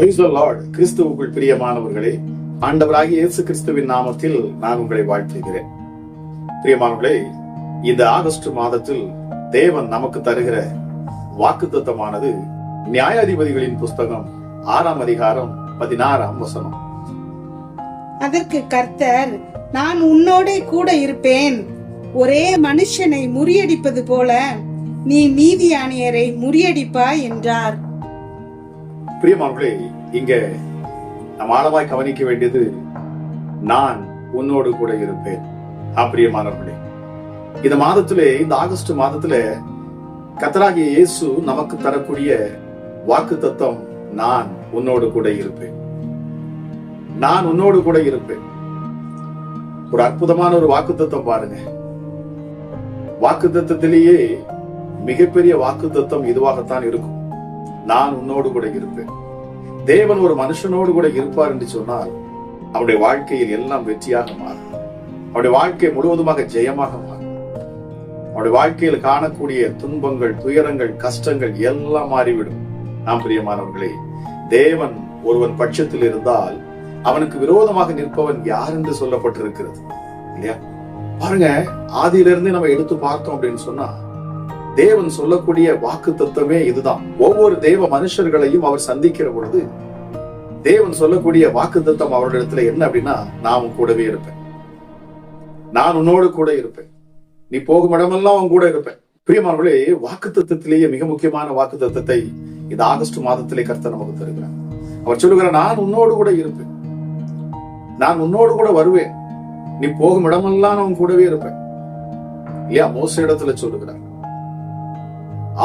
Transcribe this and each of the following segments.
கிறிஸ்துவுக்குள் பிரியமானவர்களே ஆண்டவராகிய இயேசு கிறிஸ்துவின் நாமத்தில் நான் உங்களை வாழ்த்துகிறேன். பிரியமானவர்களே இந்த ஆகஸ்ட் மாதத்தில் தேவன் நமக்கு தருகிற வாக்குத்தத்தமானது நியாயாதிபதிகளின் புஸ்தகம் ஆறாம் அதிகாரம் பதினாறாம் வசனம். அதற்கு கர்த்தர் நான் உன்னோடே கூட இருப்பேன். ஒரே மனுஷனை முறியடிப்பது போல நீ நீதியானியரை முறியடிப்பாய் என்றார். பிரியமானவர்களே இங்க நாம் ஆழமாய் கவனிக்க வேண்டியது நான் உன்னோடு கூட இருப்பேன். ஆ இந்த மாதத்திலே இந்த ஆகஸ்ட் மாதத்துல கத்தராகிய இயேசு நமக்கு தரக்கூடிய வாக்கு தத்துவம் நான் உன்னோடு கூட இருப்பேன். நான் உன்னோடு கூட இருப்பேன். ஒரு அற்புதமான ஒரு வாக்கு தத்துவம் பாருங்க. வாக்கு தத்துவத்திலேயே மிகப்பெரிய வாக்கு தத்துவம் இதுவாகத்தான் இருக்கும். நான் உன்னோடு கூட இருப்பேன். தேவன் ஒரு மனுஷனோடு கூட இருப்பார் என்று சொன்னால் அவனுடைய வாழ்க்கையில் எல்லாம் வெற்றியாக மாறும். அவனுடைய வாழ்க்கை முழுவதுமாக ஜெயமாக மாறும். அவனுடைய வாழ்க்கையில் காணக்கூடிய துன்பங்கள் துயரங்கள் கஷ்டங்கள் எல்லாம் மாறிவிடும். நாம் பிரியமானவர்களே தேவன் ஒருவன் பட்சத்தில் இருந்தால் அவனுக்கு விரோதமாக நிற்பவன் யார் என்று சொல்லப்பட்டிருக்கிறது. இல்லையா? பாருங்க ஆதியிலிருந்து நம்ம எடுத்து பார்த்தோம் அப்படின்னு சொன்னா தேவன் சொல்லக்கூடிய வாக்கு தத்துவமே இதுதான். ஒவ்வொரு தெய்வ மனுஷர்களையும் அவர் சந்திக்கிற பொழுது தேவன் சொல்லக்கூடிய வாக்கு தத்துவம் அவர்களிடத்துல என்ன அப்படின்னா நான் உன் கூடவே இருப்பேன். நான் உன்னோடு கூட இருப்பேன். நீ போகும் இடமெல்லாம் உன் கூட இருப்பேன். பிரியமானவர்களே வாக்கு தத்துவத்திலேயே மிக முக்கியமான வாக்கு தத்துவத்தை இந்த ஆகஸ்ட் மாதத்திலே கர்த்தர் நமக்கு தருகிறார். அவர் சொல்லுகிறார் நான் உன்னோடு கூட இருப்பேன். நான் உன்னோடு கூட வருவேன். நீ போகும் இடமெல்லாம் நான் உன் கூடவே இருப்பேன். இல்லையா? மோச இடத்துல சொல்லுகிறார்.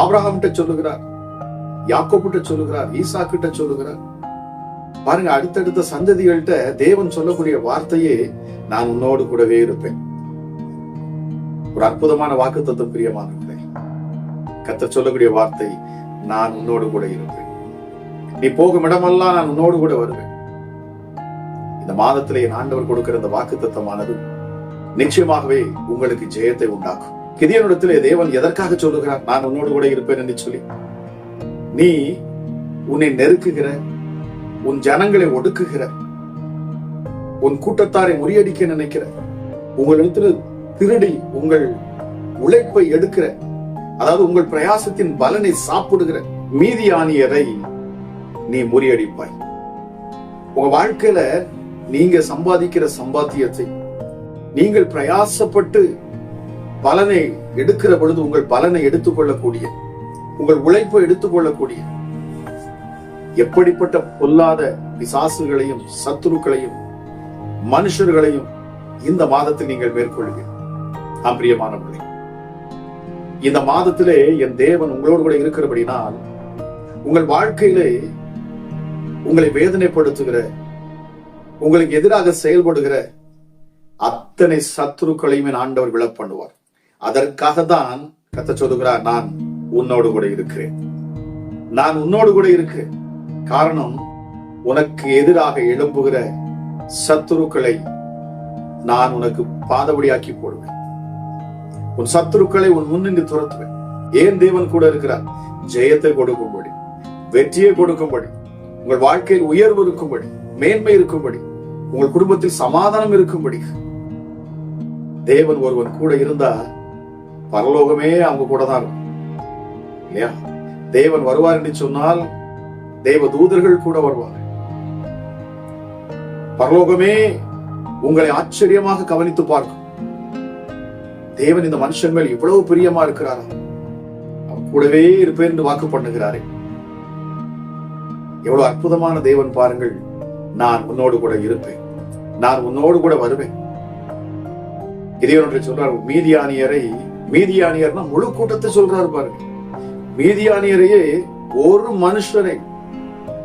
ஆப்ரஹாம்கிட்ட சொல்லுகிறார் யாக்கோபிட்ட சொல்லுகிறார் ஈசா கிட்ட சொல்லுகிறார். பாருங்க அடுத்தடுத்த சந்ததிகள்கிட்ட தேவன் சொல்லக்கூடிய வார்த்தையே நான் உன்னோடு கூடவே இருப்பேன். ஒரு அற்புதமான வாக்கு தத்துவம் பிரியமானவர்களே கத்த சொல்லக்கூடிய வார்த்தை நான் உன்னோடு கூட இருப்பேன். நீ போகும் இடமெல்லாம் நான் உன்னோடு கூட வருவேன். இந்த மாதத்திலே என் ஆண்டவர் கொடுக்கிற இந்த வாக்கு தத்துவமானது நிச்சயமாகவே உங்களுக்கு ஜெயத்தை உண்டாக்கும். கிதியனிடத்திலே தேவன் எதற்காக சொல்லுகிறார்? நான் உன்னோடு கூட இருப்பேன் என்று சொல்லி. நீ உன்னை நெருக்குகிற உன் ஜனங்களை ஒடுக்குகிற உன் கூட்டத்தாரை முறியடிக்க நினைக்கிற உங்களிடத்தில் திருடி உங்கள் உழைப்பை எடுக்கிற அதாவது உங்கள் பிரயாசத்தின் பலனை சாப்பிடுகிற மீதியானியரை நீ முறியடிப்பாய். உங்க வாழ்க்கையில நீங்க சம்பாதிக்கிற சம்பாத்தியத்தை நீங்கள் பிரயாசப்பட்டு பலனை எடுக்கிற பொழுது உங்கள் பலனை எடுத்துக்கொள்ளக்கூடிய உங்கள் உழைப்பை எடுத்துக்கொள்ளக்கூடிய எப்படிப்பட்ட பொல்லாத பிசாசுகளையும் சத்துருக்களையும் மனுஷர்களையும் இந்த மாதத்தில் நீங்கள் மேற்கொள்வீர்கள் ஆம் பிரியமானவர்களே இந்த மாதத்திலே என் தேவன் உங்களோடு கூட இருக்கிறபடினால் உங்கள் வாழ்க்கையிலே உங்களை வேதனைப்படுத்துகிற உங்களுக்கு எதிராக செயல்படுகிற அத்தனை சத்துருக்களையும் என் ஆண்டவர் விழப் பண்ணுவார். அதற்காக தான் கத்த சொல்லுகிறார் நான் உன்னோடு கூட இருக்கிறேன். நான் உன்னோடு கூட இருக்கிறேன். காரணம் உனக்கு எதிராக எழும்புகிற சத்துருக்களை நான் உனக்கு பாதபடியாக்கி போடுவேன். உன் சத்துருக்களை உன் முன்னின்று துரத்துவேன். ஏன் தேவன் கூட இருக்கிறார்? ஜெயத்தை கொடுக்கும்படி வெற்றியை கொடுக்கும்படி உங்கள் வாழ்க்கையில் உயர்வு இருக்கும்படி மேன்மை இருக்கும்படி உங்கள் குடும்பத்தில் சமாதானம் இருக்கும்படி. தேவன் ஒருவன் கூட இருந்தா பரலோகமே அவங்க கூட தான் இருக்கும் இல்லையா? தேவன் வருவார் என்று சொன்னால் தேவ தூதர்கள் கூட வருவார் பரலோகமே உங்களை ஆச்சரியமாக கவனித்து பார்க்கும். தேவன் இந்த மனுஷன் மேல் இவ்வளவு பிரியமா இருக்கிறாரா? அவன் கூடவே இருப்பேன் என்று வாக்கு பண்ணுகிறாரே. எவ்வளவு அற்புதமான தேவன் பாருங்கள். நான் உன்னோடு கூட இருப்பேன். நான் உன்னோடு கூட வருவேன். இதையொன்று சொல்றார் மீதியானியரை மீதியானியர்னா முழு கூட்டத்தை சொல்றாரு பாருங்க. மீதியானியரையே ஒரு மனுஷனை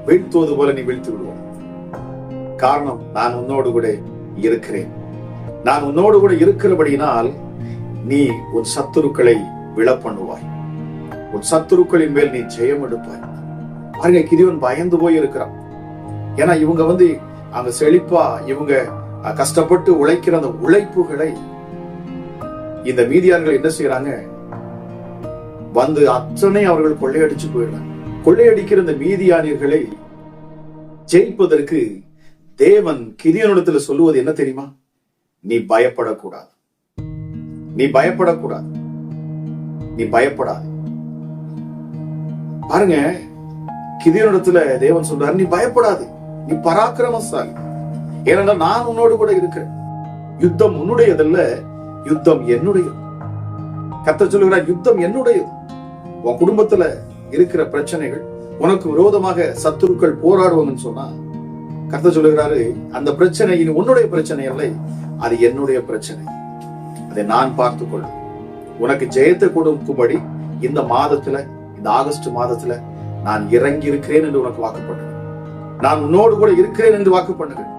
வீழ்த்துவது போல நீ வீழ்த்து விடுவோம் காரணம் நான் உன்னோடு கூட இருக்கிறேன். நான் உன்னோடு கூட இருக்கிறபடியினால் நீ உன் சத்துருக்களை விழப்பண்ணுவாய். உன் சத்துருக்களின் மேல் நீ ஜெயம் எடுப்பாய். பாருங்க கிதிவன் பயந்து போய் இருக்கிறான். ஏன்னா இவங்க வந்து அங்க செழிப்பா இவங்க கஷ்டப்பட்டு உழைக்கிற அந்த உழைப்புகளை இந்த மீதியார்கள் என்ன செய்யறாங்க வந்து அத்தனை அவர்கள் கொள்ளையடிச்சு போயிடுறாங்க. கொள்ளையடிக்கிற இந்த மீதியானியர்களை ஜெயிப்பதற்கு தேவன் கிரியனிடத்துல சொல்லுவது என்ன தெரியுமா? நீ பயப்படக்கூடாது. நீ பயப்படக்கூடாது. நீ பயப்படாது. பாருங்க கிதியனிடத்துல தேவன் சொல்றாரு நீ பயப்படாது. நீ பராக்கிரமசாலி. ஏனென்றால் நான் உன்னோடு கூட இருக்கிறேன். யுத்தம் உன்னுடையதல்ல யுத்தம் என்னுடையது. கத்த சொல்லுகிறார் யுத்தம் என்னுடையது. உன் குடும்பத்துல இருக்கிற பிரச்சனைகள் உனக்கு விரோதமாக சத்துருக்கள் போராடுவாங்கன்னு சொன்னா கத்த சொல்லுகிறாரு அந்த பிரச்சனை இனி உன்னுடைய பிரச்சனை அல்ல அது என்னுடைய பிரச்சனை. அதை நான் பார்த்துக் உனக்கு ஜெயத்தை கொடுக்கும்படி இந்த மாதத்துல இந்த ஆகஸ்ட் மாதத்துல நான் இறங்கி இருக்கிறேன் என்று உனக்கு வாக்கு பண்ணுவேன். நான் உன்னோடு கூட இருக்கிறேன் என்று வாக்கு பண்ணுகிறேன்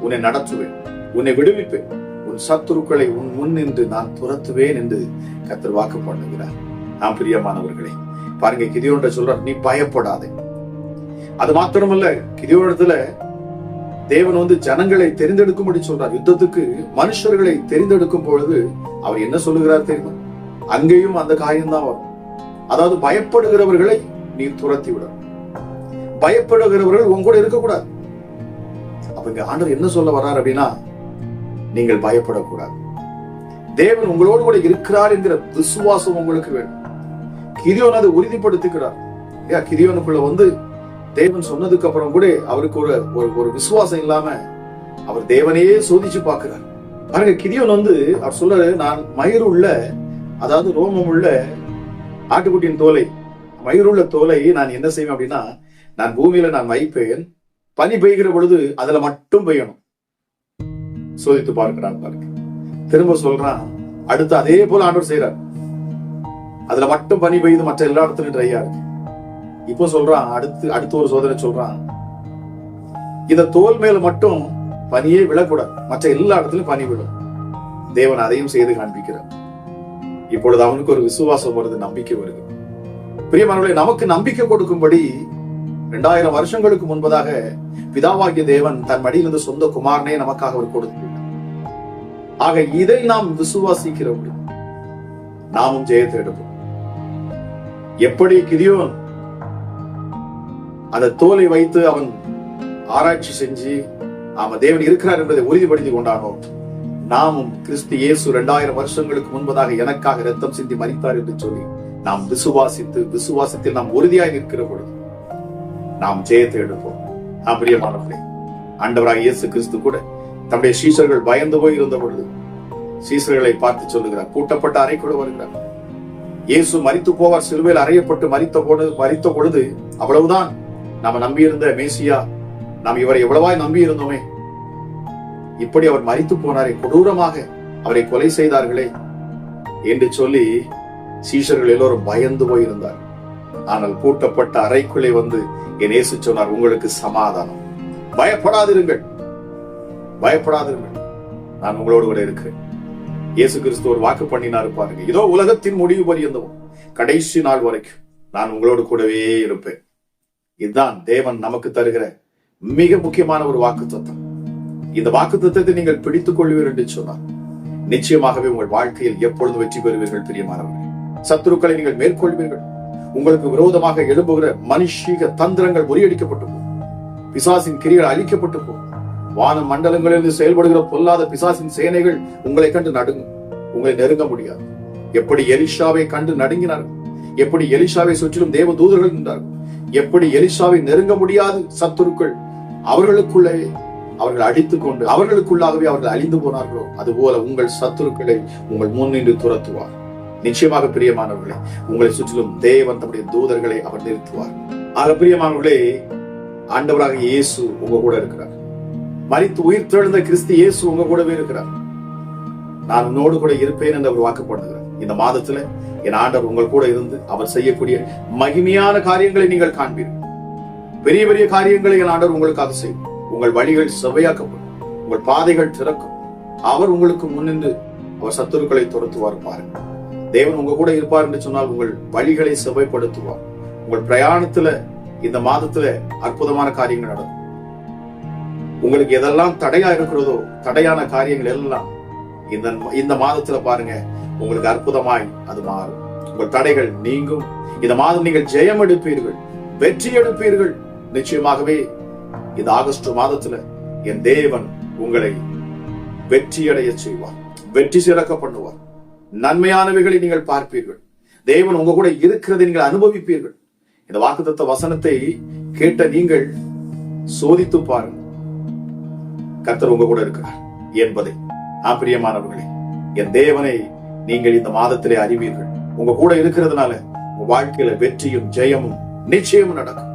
உன்னை நடத்துவேன். உன்னை விடுவிப்பேன். உன் சத்துருக்களை உன் முன் நின்று நான் துரத்துவேன் என்று கத்தர் வாக்கு பண்ணுகிறார். நான் பிரியமானவர்களே பாருங்க கிதியோன்ற சொல்ற நீ பயப்படாதே. அது மாத்திரமல்ல கிதியோடத்துல தேவன் வந்து ஜனங்களை தெரிந்தெடுக்கும்படி சொல்றார். யுத்தத்துக்கு மனுஷர்களை தெரிந்தெடுக்கும் பொழுது அவர் என்ன சொல்லுகிறார் தெரியுமா? அங்கேயும் அந்த காயம்தான் வரும். அதாவது பயப்படுகிறவர்களை நீ துரத்தி விட பயப்படுகிறவர்கள் உங்க கூட இருக்கக்கூடாது. அப்ப இங்க ஆண்டவர் என்ன சொல்ல வர்றார் அப்படின்னா நீங்கள் பயப்படக்கூடாது. தேவன் உங்களோடு கூட இருக்கிறார் என்கிற விசுவாசம் உங்களுக்கு வேண்டும். கிரியோன் அதை உறுதிப்படுத்துகிறார். ஏன் கிரியோனுக்குள்ள வந்து தேவன் சொன்னதுக்கு அப்புறம் கூட அவருக்கு ஒரு ஒரு- ஒரு விசுவாசம் இல்லாம அவர் தேவனையே சோதிச்சு பார்க்கிறார். பாருங்க கிரியோன் வந்து அவர் சொல்றாரு நான் மயிர் உள்ள அதாவது ரோமம் உள்ள ஆட்டுக்குட்டியின் தோலை மயிருள்ள தோலை நான் என்ன செய்வேன் அப்படின்னா நான் பூமியில நான் வைப்பேன். பனி பெய்கிற பொழுது அதுல மட்டும் பெய்யணும். சோதித்து பார்க்கிறான் பாருங்க. திரும்ப சொல்றான் அடுத்து அதே போல ஆண்டவர் செய்யறார் அதுல மட்டும் பனி பெய்யுது மற்ற எல்லா இடத்துலயும் ட்ரையா இருக்கு. இப்போ சொல்றான் அடுத்து அடுத்து ஒரு சோதனை சொல்றான். இந்த தோல் மேல மட்டும் பனியே விழக்கூடாது. மற்ற எல்லா இடத்துலயும் பனி விடும் தேவன் அதையும் செய்து காண்பிக்கிறார். இப்பொழுது அவனுக்கு ஒரு விசுவாசம் வருது நம்பிக்கை வருது. பிரியமானவர்களே நமக்கு நம்பிக்கை கொடுக்கும்படி இரண்டாயிரம் வருஷங்களுக்கு முன்பதாக பிதாவாகிய தேவன் தன் மடியிலிருந்து சொந்த குமாரனே நமக்காக அவர் கொடுத்து ஆக இதை நாம் விசுவாசிக்கிறோம் நாமும் ஜெயத்தை எடுப்போம். எப்படி கிதியோன் அந்த தோலை வைத்து அவன் ஆராய்ச்சி செஞ்சு ஆமா தேவன் இருக்கிறார் என்பதை உறுதிப்படுத்திக் கொண்டானோ நாமும் கிறிஸ்து இயேசு இரண்டாயிரம் வருஷங்களுக்கு முன்பதாக எனக்காக ரத்தம் சிந்தி மறித்தார் என்று சொல்லி நாம் விசுவாசித்து விசுவாசத்தில் நாம் உறுதியாய் நிற்கிற பொழுது நாம் ஜெயத்தை எடுப்போம். நாம் பிரியமானவர்களே ஆண்டவராக இயேசு கிறிஸ்து கூட தம்முடைய சீசர்கள் பயந்து போய் இருந்த பொழுது சீசர்களை பார்த்து சொல்லுகிறார். கூட்டப்பட்ட அறை கூட வருகிறார். இயேசு மறித்து போவார். சிலுவையில் அறையப்பட்டு மறித்த பொழுது மறித்த பொழுது அவ்வளவுதான். நாம நம்பியிருந்த மேசியா நாம் இவரை எவ்வளவாய் நம்பி இருந்தோமே இப்படி அவர் மறித்து போனாரே. கொடூரமாக அவரை கொலை செய்தார்களே என்று சொல்லி சீஷர்கள் எல்லோரும் பயந்து போயிருந்தார் ஆனால் பூட்டப்பட்ட அறைக்குள்ளே வந்து என் இயேசு சொன்னார் உங்களுக்கு சமாதானம். பயப்படாதிருங்கள். பயப்படாதிருங்கள். நான் உங்களோடு கூட இருக்கிறேன். இயேசு கிறிஸ்து ஒரு வாக்கு பண்ணினாரு பாருங்க. இதோ உலகத்தின் முடிவு பரியந்தவும் கடைசி நாள் வரைக்கும் நான் உங்களோடு கூடவே இருப்பேன். இதுதான் தேவன் நமக்கு தருகிற மிக முக்கியமான ஒரு வாக்கு தத்துவம் இந்த வாக்கு தத்துவத்தை நீங்கள் பிடித்துக் கொள்வீர்கள் என்று சொன்னார். நிச்சயமாகவே உங்கள் வாழ்க்கையில் எப்பொழுது வெற்றி பெறுவீர்கள் பிரியமானவர்கள். சத்துருக்களை நீங்கள் மேற்கொள்வீர்கள். உங்களுக்கு விரோதமாக எழும்புகிற மனுஷீக தந்திரங்கள் முறியடிக்கப்பட்டு போகும். பிசாசின் கிரிகள் அழிக்கப்பட்டு போகும். வான மண்டலங்களிலிருந்து செயல்படுகிற பொல்லாத பிசாசின் சேனைகள் உங்களை கண்டு நடுங்கும். உங்களை நெருங்க முடியாது. எப்படி எலிஷாவை கண்டு நடுங்கினார்கள்? எப்படி எலிஷாவை சுற்றிலும் தேவ தூதர்கள் நின்றார்கள்? எப்படி எலிஷாவை நெருங்க முடியாது சத்துருக்கள்? அவர்களுக்குள்ளே அவர்கள் அடித்துக் கொண்டு அவர்களுக்குள்ளாகவே அவர்கள் அழிந்து போனார்களோ அதுபோல உங்கள் சத்துருக்களை உங்கள் முன்னின்று துரத்துவார். நிச்சயமாக பிரியமானவர்களே உங்களை சுற்றிலும் தேவன் தம்முடைய தூதர்களை அவர் நிறுத்துவார். ஆக பிரியமானவர்களே ஆண்டவராக இயேசு உங்க கூட இருக்கிறார். மறித்து உயிர் தெழுந்த கிறிஸ்து இயேசு உங்க கூடவே இருக்கிறார். நான் உன்னோடு கூட இருப்பேன் என்று அவர் வாக்கு பண்ணுகிறார். இந்த மாதத்துல என் ஆண்டவர் உங்கள் கூட இருந்து அவர் செய்யக்கூடிய மகிமையான காரியங்களை நீங்கள் காண்பீர்கள் பெரிய பெரிய காரியங்களை என் ஆண்டவர் உங்களுக்காக செய்யும். உங்கள் வழிகள் செவ்வையாக்கப்படும். உங்கள் பாதைகள் திறக்கும். அவர் உங்களுக்கு முன்னின்று அவர் சத்துருக்களை துரத்துவார் பாருங்கள். தேவன் உங்க கூட இருப்பார் என்று சொன்னால் உங்கள் வழிகளை செவ்வாய்ப்படுத்துவார் உங்கள் பிரயாணத்துல இந்த மாதத்துல அற்புதமான காரியங்கள் நடக்கும். உங்களுக்கு எதெல்லாம் தடையா இருக்கிறதோ தடையான காரியங்கள் எல்லாம் இந்த இந்த மாதத்துல பாருங்க உங்களுக்கு அற்புதமாய் அது மாறும். உங்கள் தடைகள் நீங்கும். இந்த மாதம் நீங்கள் ஜெயம் எடுப்பீர்கள் வெற்றி எடுப்பீர்கள். நிச்சயமாகவே இந்த ஆகஸ்ட் மாதத்துல என் தேவன் உங்களை வெற்றியடைய செய்வார். வெற்றி சிறக்க பண்ணுவார். நன்மையானவைகளை நீங்கள் பார்ப்பீர்கள். தேவன் உங்க கூட இருக்கிறதை நீங்கள் அனுபவிப்பீர்கள். இந்த வாக்குத்தத்த வசனத்தை கேட்ட நீங்கள் சோதித்து பாருங்கள். கர்த்தர் உங்க கூட இருக்கிறார் என்பதை. ஆப்பிரியமானவர்களே என் தேவனை நீங்கள் இந்த மாதத்திலே அறிவீர்கள். உங்க கூட இருக்கிறதுனால உங்க வாழ்க்கையில வெற்றியும் ஜெயமும் நிச்சயமும் நடக்கும்.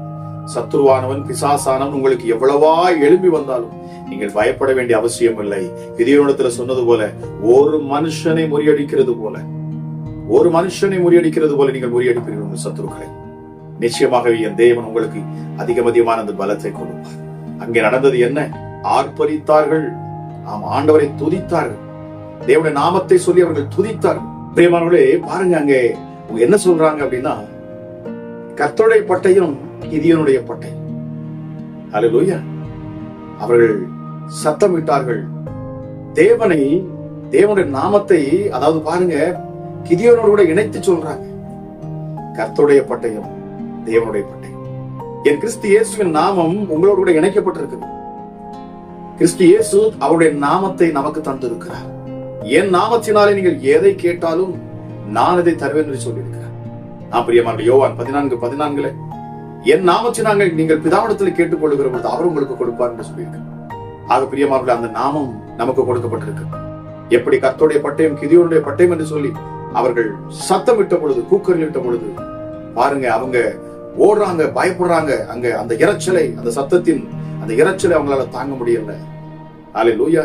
சத்துருவானவன் பிசாசானவன் உங்களுக்கு எவ்வளவா எழும்பி வந்தாலும் நீங்கள் பயப்பட வேண்டிய அவசியம் இல்லை. கிதியோனத்துல சொன்னது போல ஒரு மனுஷனை முறியடிக்கிறது போல ஒரு மனுஷனை முறியடிக்கிறது போல நீங்கள் முறியடிப்பீர்கள் உங்கள் சத்துருக்களை. நிச்சயமாகவே என் தேவன் உங்களுக்கு அதிகம் அதிகமான அந்த பலத்தை கொடுப்பார். அங்கே நடந்தது என்ன? ஆர்ப்பரித்தார்கள். ஆம் ஆண்டவரை துதித்தார்கள். தேவனுடைய நாமத்தை சொல்லி அவர்கள் துதித்தார்கள். பிரியமானவர்களே பாருங்க அங்கே. என்ன சொல்றாங்க அப்படின்னா கர்த்தருடைய பட்டையும் கிதியனுடைய பட்டை அல்லேலூயா அவர்கள் சத்தமிட்டார்கள். தேவனை தேவனுடைய நாமத்தை அதாவது பாருங்க கிதியோனோடு கூட இணைத்து சொல்றாங்க. கர்த்தருடைய பட்டயம் தேவனுடைய பட்டயம். என் கிறிஸ்து இயேசுவின் நாமம் உங்களோடு கூட இணைக்கப்பட்டிருக்குது. கிறிஸ்து இயேசு அவருடைய நாமத்தை நமக்கு தந்திருக்கிறார். என் நாமத்தினாலே நீங்கள் எதை கேட்டாலும் நான் அதை தருவேன் என்று சொல்லியிருக்கிறார். நான் பிரியமான யோவான் பதினான்கு பதினான்குல என் நாமத்தினாங்க நீங்கள் பிதாவிடத்தில் கேட்டுக்கொள்ளுகிற பொழுது அவர் உங்களுக்கு கொடுப்பார் என்று சொல்லியிருக்கிறார். ஆக பிரியமானவர்களே அந்த நாமம் நமக்கு கொடுக்கப்பட்டிருக்கு. எப்படி கத்தோடைய பட்டயம் கிதியோனுடைய பட்டயம் என்று சொல்லி அவர்கள் சத்தம் விட்ட பொழுது கூக்கரிலிட்ட பொழுது பாருங்க அவங்க ஓடுறாங்க பயப்படுறாங்க அங்க அந்த இரைச்சலை அந்த சத்தத்தின் அந்த இரைச்சலை அவங்களால தாங்க முடியல. ஆலை லூயா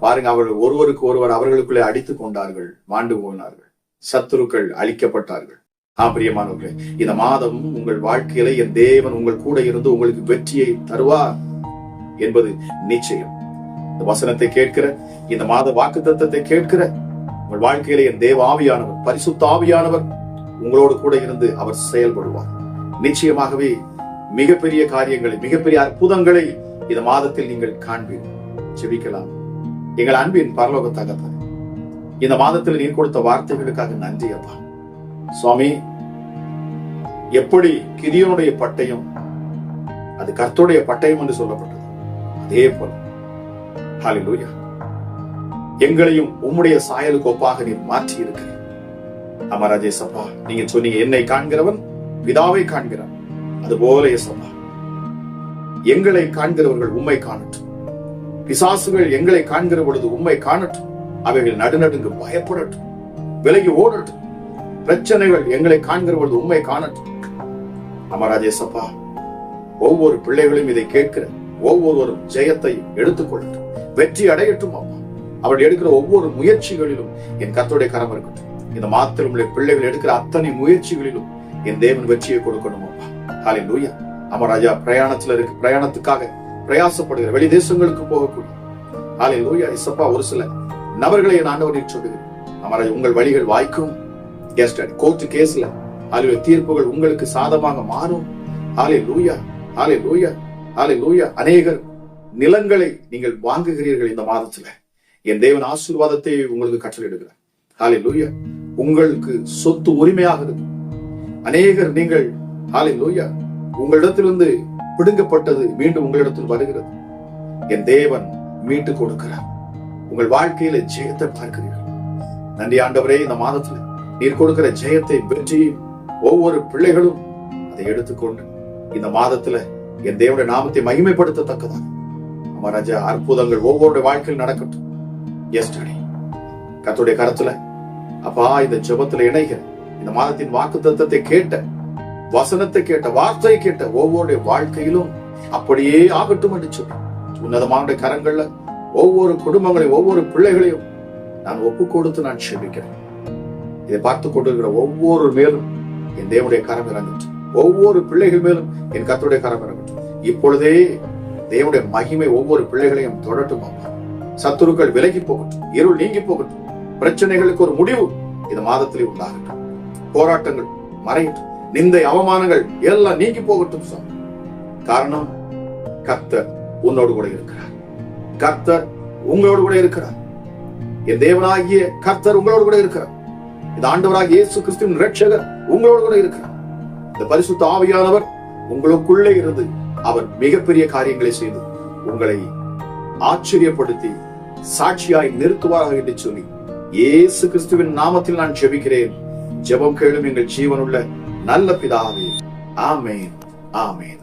பாருங்க அவர்கள் ஒருவருக்கு ஒருவர் அவர்களுக்குள்ளே அடித்துக் கொண்டார்கள் மாண்டு போனார்கள் சத்துருக்கள் அழிக்கப்பட்டார்கள். ஆ இந்த மாதம் உங்கள் வாழ்க்கையில என் தேவன் உங்கள் கூட இருந்து உங்களுக்கு வெற்றியை தருவார். என்பது நிச்சயம். இந்த வசனத்தை கேட்கிற இந்த மாத வாக்கு தத்தத்தை கேட்கிற உங்கள் வாழ்க்கையில என் தேவ ஆவியானவர் பரிசுத்த ஆவியானவர் உங்களோடு கூட இருந்து அவர் செயல்படுவார். நிச்சயமாகவே மிகப்பெரிய காரியங்களை மிகப்பெரிய அற்புதங்களை இந்த மாதத்தில் நீங்கள் காண்பீர்கள் செபிக்கலாம் எங்கள் அன்பின் பரலோக தகப்பன் இந்த மாதத்தில் நீர் கொடுத்த வார்த்தைகளுக்காக நன்றி அப்பா. சுவாமி எப்படி கிதியனுடைய பட்டயம் அது கர்த்தருடைய பட்டயம் என்று சொல்லப்பட்டது. அதே போல ஹாலிலூயா எங்களையும் உம்முடைய சாயலுக்கு ஒப்பாக நீர் மாற்றி அமராஜே சப்பா நீங்க சொன்னீங்க என்னை காண்கிறவன் பிதாவை காண்கிறான். அதுபோல சபா எங்களை காண்கிறவர்கள் உண்மை காணட்டும். பிசாசுகள் எங்களை காண்கிற பொழுது உண்மை காணட்டும். அவைகள் நடுநடுங்கு பயப்படட்டும். விலகி ஓடட்டும். பிரச்சனைகள் எங்களை காண்கிற பொழுது உண்மை காணட்டும். அமராஜேசப்பா ஒவ்வொரு பிள்ளைகளும் இதை கேட்கிற ஒவ்வொருவரும் ஜெயத்தை எடுத்துக்கொள்ளட்டும் வெற்றி அடையட்டும் அப்பா. அவள் எடுக்கிற ஒவ்வொரு முயற்சிகளிலும் என் கத்தோடைய கரம் இருக்கட்டும். இந்த மாத்திரம் பிள்ளைகள் எடுக்கிற அத்தனை முயற்சிகளிலும் என் தேவன் வெற்றியை கொடுக்கணும் அப்பா. ஹாலே லூயா அமராஜா பிரயாணத்துல இருக்கு. பிரயாணத்துக்காக பிரயாசப்படுகிற வெளி தேசங்களுக்கு போகக்கூடிய. ஹாலே லூயா இசப்பா ஒரு சில நபர்களை என் ஆண்டவரில் சொல்லுகிறேன் அமராஜா உங்கள் வழிகள் வாய்க்கும். கோர்ட்டு கேஸ்ல. அதில் தீர்ப்புகள் உங்களுக்கு சாதமாக மாறும். ஆலே லூயா ஆலே லூயா ஆலே லூயா அநேகர் நிலங்களை நீங்கள் வாங்குகிறீர்கள் இந்த மாதத்துல. என் தேவன் ஆசீர்வாதத்தை உங்களுக்கு கற்றலிடுகிறார் ஆலை லூயா உங்களுக்கு சொத்து உரிமையாக இருக்கும். அநேகர் நீங்கள் ஆலை லூயா உங்களிடத்திலிருந்து பிடுங்கப்பட்டது மீண்டும் உங்களிடத்தில் வருகிறது. என் தேவன் மீட்டு கொடுக்கிறார். உங்கள் வாழ்க்கையில ஜெயத்தை பார்க்கிறீர்கள். நன்றி ஆண்டவரே இந்த மாதத்துல நீர் கொடுக்கிற ஜெயத்தை வெற்றி ஒவ்வொரு பிள்ளைகளும் அதை எடுத்துக்கொண்டு இந்த மாதத்துல என் தேவனுடைய நாமத்தை மகிமைப்படுத்தத்தக்கதாக அமராஜா அற்புதங்கள் ஒவ்வொருடைய வாழ்க்கையில் நடக்கட்டும். எஸ்டடி கத்துடைய கரத்துல அப்பா இந்த ஜபத்துல இணைகிற இந்த மாதத்தின் வாக்கு தத்தத்தை கேட்ட வசனத்தை கேட்ட வார்த்தையை கேட்ட ஒவ்வொருடைய வாழ்க்கையிலும் அப்படியே ஆகட்டும் என்று சொல்லி உன்னதமான கரங்கள்ல ஒவ்வொரு குடும்பங்களையும் ஒவ்வொரு பிள்ளைகளையும் நான் ஒப்பு கொடுத்து நான் செபிக்கிறேன். இதை பார்த்து கொண்டிருக்கிற ஒவ்வொரு மேலும் என் தேவனுடைய கரம் இறங்கட்டும் ஒவ்வொரு பிள்ளைகள் மேலும் என் கத்துடைய கரம் இறங்கட்டும் இப்பொழுதே தேவனுடைய மகிமை ஒவ்வொரு பிள்ளைகளையும் தொடட்டும் அப்பா. சத்துருக்கள் விலகி போகட்டும் இருள் நீங்கி போகட்டும் பிரச்சனைகளுக்கு ஒரு முடிவு இந்த மாதத்திலே உண்டாகட்டும். போராட்டங்கள் மறையட்டும் நிந்தை அவமானங்கள் எல்லாம் நீங்கி போகட்டும் சாமி. காரணம் கர்த்தர் உன்னோடு கூட இருக்கிறார். கர்த்தர் உங்களோடு கூட இருக்கிறார். என் தேவனாகிய கர்த்தர் உங்களோடு கூட இருக்கிறார். இந்த ஆண்டவராக இயேசு கிறிஸ்துவின் ரட்சகர் உங்களோடு கூட இருக்கிறார். இந்த பரிசுத்த ஆவியானவர் உங்களுக்குள்ளே இருந்து அவர் மிகப்பெரிய காரியங்களை செய்து உங்களை ஆச்சரியப்படுத்தி சாட்சியாய் நிறுத்துவாராக என்று சொல்லி இயேசு கிறிஸ்துவின் நாமத்தில் நான் ஜெபிக்கிறேன். ஜெபம் கேளும் எங்கள் ஜீவனுள்ள நல்ல பிதாவே. ஆமேன். ஆமேன்.